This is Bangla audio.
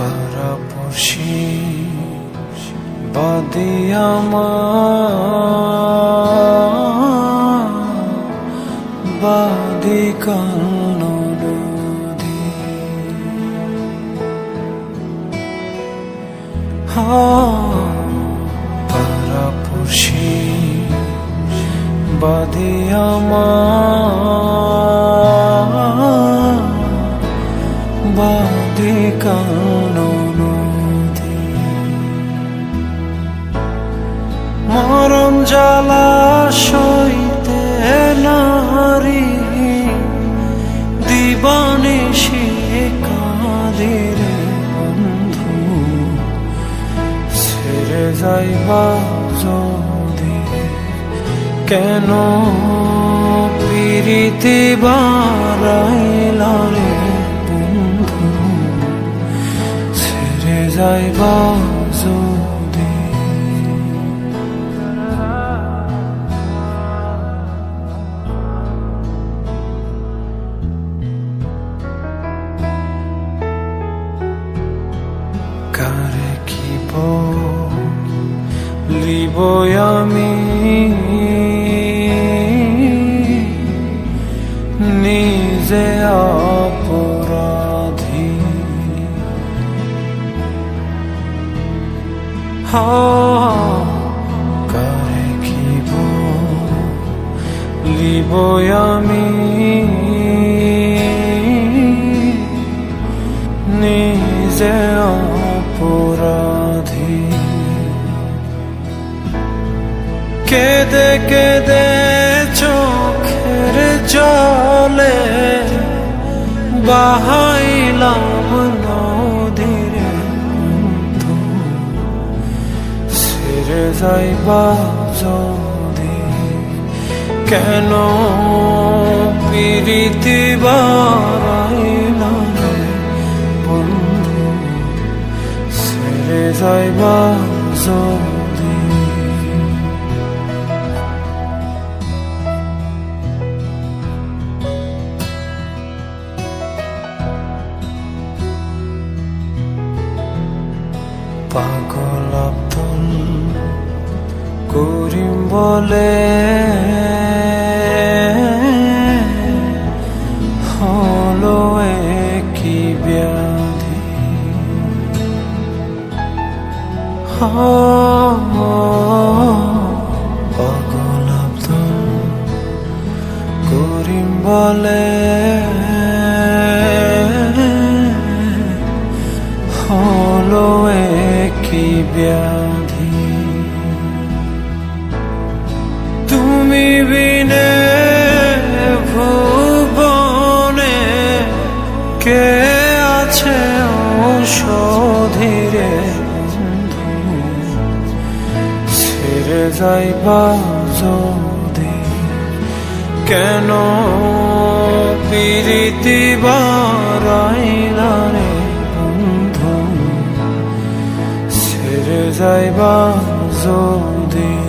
পারাপড়শি বাদে আমার বাদে কান্ন নদী পারাপড়শি বাদে আমার। বাদে কানো নদী। মরম জ্বালা সইতে নারী, দিবানে সে কাদের বন্ধু। ছেড়ে যাইবা যদি কেন? পিরিতি বারাইলা যাইবা যদি কারে কি লিব আমি? নিজে অপরাধী কারে কি লিব আমি নিজে অপরাধী কেদে কেদে চোখের জলে বাহাইলাম ছেড়ে যাইবা যদি কেন পিরিতি বারাইলা রে বন্ধু যদি আব্দুল করিম বলে। হলো কি ব্যাধি। পাগল আব্দুল করিম বলে। কি ব্যাধি? তুমি বিনে ভুবনে কে আছে ঔষধিরে ছেড়ে যাইবা যদি কেন? পিরিতি বারাইলা যাইবা যদি